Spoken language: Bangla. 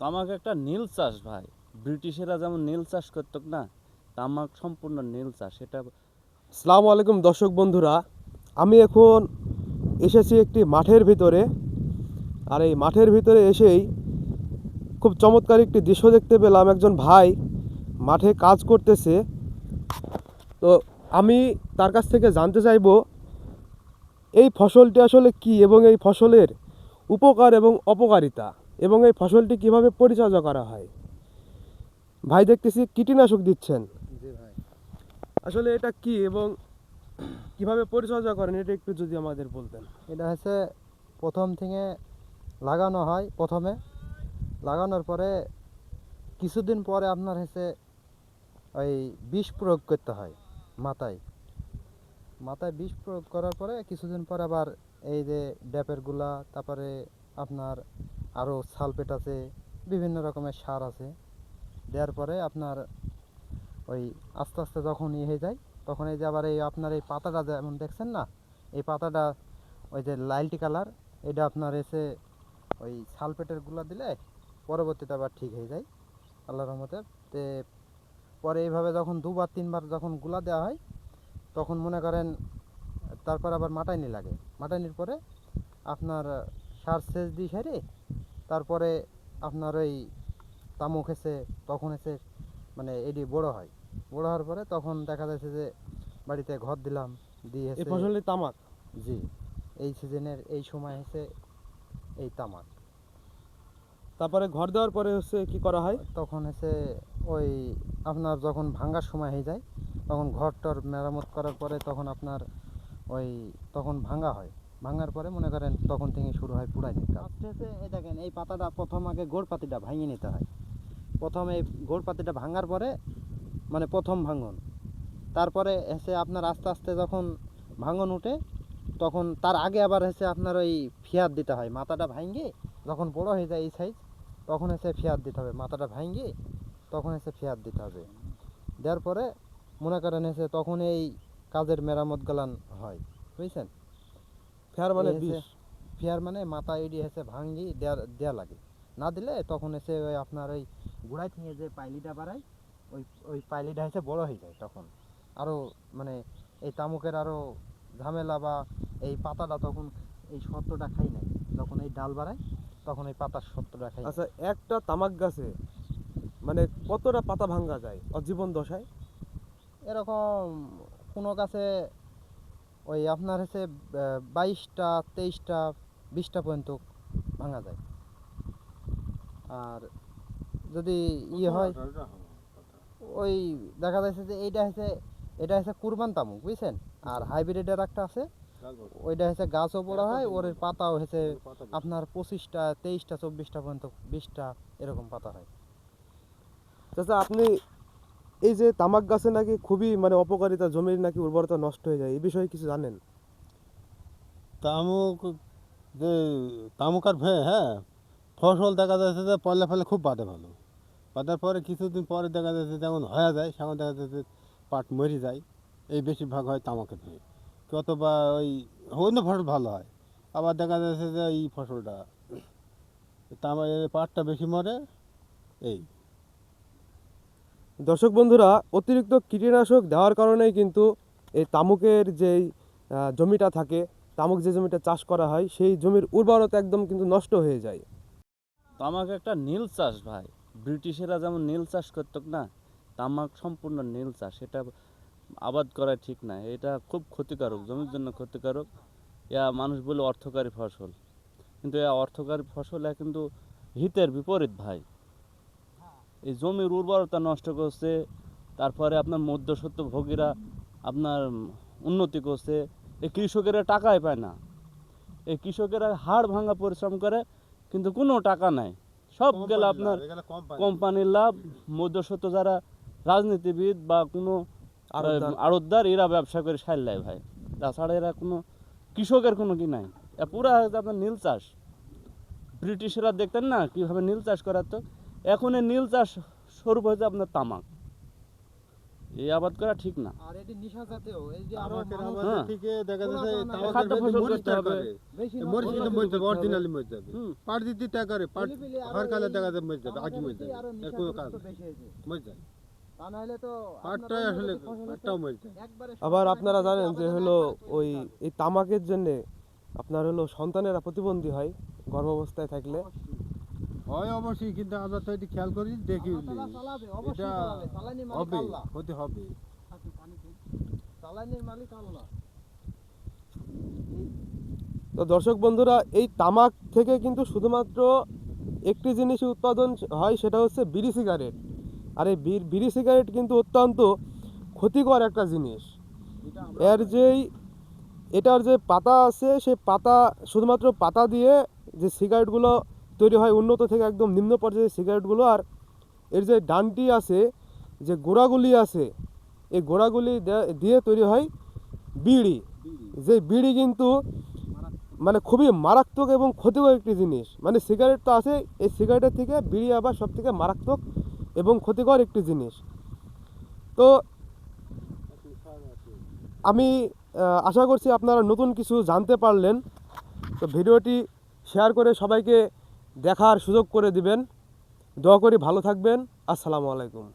তামাক একটা নীল চাষ ভাই। ব্রিটিশেরা যেমন নীল চাষ করতো না তামাক সম্পূর্ণ নীল চাষ। এটা আসসালামু আলাইকুম দর্শক বন্ধুরা, আমি এখন এসেছি একটি মাঠের ভিতরে। আর এই মাঠের ভিতরে এসেই খুব চমৎকার একটি দৃশ্য দেখতে পেলাম। একজন ভাই মাঠে কাজ করতেছে। তো আমি তার কাছ থেকে জানতে চাইব, এই ফসলটি আসলে কি এবং এই ফসলের উপকার এবং অপকারিতা? এবং এই ফসলটি কীভাবে পরিচর্যা করা হয়? ভাই দেখতেছি কীটনাশক দিচ্ছেন। আসলে এটা কি এবং কীভাবে পরিচর্যা করেন এটা একটু যদি আমাদের বলতেন। এটা হচ্ছে প্রথম থেকে লাগানো হয় প্রথমে। লাগানোর পরে কিছুদিন পরে আপনার হচ্ছে ওই বিষ প্রয়োগ করতে হয় মাথায়। মাথায় বিষ প্রয়োগ করার পরে কিছুদিন পরে আবার এই যে ড্যাপেরগুলা তারপরে আপনার আরও সালফেট আছে, বিভিন্ন রকমের সার আছে। দেওয়ার পরে আপনার ওই আস্তে আস্তে যখন ইয়ে হয়ে যায়, তখন এই যে আবার এই আপনার এই পাতাটা যেমন দেখছেন না, এই পাতাটা ওই যে লাইলটি কালার, এটা আপনার এসে ওই সালফেটেরগুলা দিলে পরবর্তীতে আবার ঠিক হয়ে যায়। আল্লাহ রহমতে। তে পরে এইভাবে যখন দুবার, তিনবার যখনগুলা দেওয়া হয়, তখন মনে করেন তারপর আবার মাটাইনি লাগে। মাটাইনির পরে আপনার সার সেচ দিয়ে সেরে তারপরে আপনার ওই তামুক এসে তখন এসে মানে এটি বড় হয়। বড় হওয়ার পরে তখন দেখা যাচ্ছে যে বাড়িতে ঘর দিলাম দিয়ে এই এসে তামাক? জি এই সিজনের এই সময় এসে এই তামাক। তারপরে ঘর দেওয়ার পরে হচ্ছে কি করা হয়? তখন এসে ওই আপনার যখন ভাঙার সময় হয়ে যায় তখন ঘর টর মেরামত করার পরে তখন আপনার ওই তখন ভাঙ্গা হয়। ভাঙার পরে মনে করেন তখন থেকে শুরু হয় পুরাইনি কাজ এই দেখেন, এই পাতাটা প্রথম আগে গোড় পাতিটা ভাঙিয়ে নিতে হয়। প্রথম এই গোড় পাতিটা ভাঙার পরে মানে প্রথম ভাঙন। তারপরে এসে আপনার আস্তে আস্তে যখন ভাঙন উঠে, তখন তার আগে আবার এসে আপনার ওই ফিয়ার দিতে হয়। মাথাটা ভাঙিয়ে যখন বড় হয়ে যায় এই সাইজ তখন এসে ফিয়ার দিতে হবে। মাথাটা ভাঙিয়ে তখন এসে ফিয়ার দিতে হবে। দেওয়ার পরে মনে করেন এসে তখন এই কাজের মেরামত গালান হয়। বুঝছেন? ফেয়ার মানে বিষ। ফিয়ার মানে মাথা এডি এসে ভাঙি দেয়া দেয়া লাগে। না দিলে তখন এসে ওই আপনার ওই গুড়াই থেকে যে পাইলিটা বাড়ায় ওই ওই পাইলিটা এসে বড় হয়ে যায় তখন। আরও মানে এই তামুকের আরও ঝামেলা বা এই পাতাটা তখন এই সত্যটা খাই নাই। যখন এই ডাল বাড়ায় তখন এই পাতার সত্যটা খাই আচ্ছা একটা তামাক গাছে মানে কতটা পাতা ভাঙ্গা যায় অজীবন দশায়? এরকম কোনো গাছে ওই আপনার হচ্ছে বাইশটা তেইশটা বিশটা পর্যন্ত ভাঙা যায়। আর যদি ইয়ে হয় ওই দেখা যাচ্ছে যে এইটা হচ্ছে এটা হচ্ছে কুরবান তামুক বুঝছেন? আর হাইব্রিডের একটা আছে ওইটা হচ্ছে গাছও বড় হয় ওর পাতাও হচ্ছে আপনার পঁচিশটা তেইশটা চব্বিশটা পর্যন্ত বিশটা এরকম পাতা হয়। চাচা আপনি এই যে তামাক গাছে নাকি খুবই মানে অপকারিতা, জমির নাকি উর্বরতা নষ্ট হয়ে যায়, এই বিষয়ে কিছু জানেন? তামুক, যে তামুক আর ভে হ্যাঁ ফসল দেখা যাচ্ছে যে পয়লা ফলে খুব বাদে ভালো। বাদার পরে কিছুদিন পরে দেখা যাচ্ছে যেমন হয়ে যায়, সেমন দেখা যাচ্ছে পাট মরে যায়, এই বেশিরভাগ হয় তামাকের কত বা ওই অন্য ফসল ভালো হয়, আবার দেখা যাচ্ছে যে এই ফসলটা, তামা পাটটা বেশি মরে, এই। দর্শক বন্ধুরা, অতিরিক্ত কীটনাশক দেওয়ার কারণেই কিন্তু এই তামুকের যেই জমিটা থাকে, তামুক যে জমিটা চাষ করা হয়, সেই জমির উর্বরতা একদম কিন্তু নষ্ট হয়ে যায়। তামাক একটা নীল চাষ ভাই। ব্রিটিশেরা যেমন নীল চাষ করত না, তামাক সম্পূর্ণ নীল চাষ। এটা আবাদ করা ঠিক না। এটা খুব ক্ষতিকারক, জমির জন্য ক্ষতিকারক। ইয়া মানুষ বলে অর্থকারী ফসল। কিন্তু অর্থকারী ফসল কিন্তু হিতের বিপরীত ভাই। এই জমির উর্বরতা নষ্ট করছে তারপরে আপনার মধ্যসত্ত্ব ভোগীরা আপনার উন্নতি করছে এই কৃষকেরা টাকাই পায় না। এই কৃষকেরা হাড় ভাঙা পরিশ্রম করে কিন্তু কোনো টাকা নাই। সব গেল আপনার কোম্পানির লাভ। মধ্যসত্ত্ব যারা রাজনীতিবিদ বা কোনো আড়তদার। এরা ব্যবসা করে সারলায় ভাই তাছাড়া এরা কোনো কৃষকের কোনো কি নাই। পুরা আপনার নীল চাষ। ব্রিটিশরা দেখতেন না কীভাবে নীল চাষ করাতো? এখন এই নীল চাষ স্বরূপ হয়েছে আপনার তামাক। এই আবাদ করা ঠিক না। হ্যাঁ। একবারে আবার আপনারা জানেন যে হলো ওই এই তামাকের জন্যে আপনার হলো সন্তানেরা প্রতিবন্ধী হয় গর্ভাবস্থায় থাকলে। হয় অবশ্যই কিন্তু আমরা তো এটি খেয়াল করি দেখি এটা হবে হতে হবে। চালানির মালিক আল্লাহ। তো দর্শক বন্ধুরা এই তামাক থেকে কিন্তু শুধুমাত্র একটি জিনিসই উৎপাদন হয় সেটা হচ্ছে বিড়ি সিগারেট। আর এই বিড়ি সিগারেট কিন্তু অত্যন্ত ক্ষতিকর একটা জিনিস। এর যেই এটার যে পাতা আছে সেই পাতা শুধুমাত্র পাতা দিয়ে যে সিগারেটগুলো তৈরি হয় উন্নত থেকে একদম নিম্ন পর্যায়ের সিগারেটগুলো। আর এর যে ডানটি আছে, যে গোড়াগুলি আছে, এই গোড়াগুলি দিয়ে তৈরি হয় বিড়ি। যে বিড়ি কিন্তু মানে খুবই মারাত্মক এবং ক্ষতিকর একটি জিনিস। মানে সিগারেট তো আছে, এই সিগারেটের থেকে বিড়ি আবার সব থেকে মারাত্মক এবং ক্ষতিকর একটি জিনিস। তো আমি আশা করছি আপনারা নতুন কিছু জানতে পারলেন। তো ভিডিওটি শেয়ার করে সবাইকে দেখার সুযোগ করে দিবেন। দোয়া করি ভালো থাকবেন। আসসালামু আলাইকুম।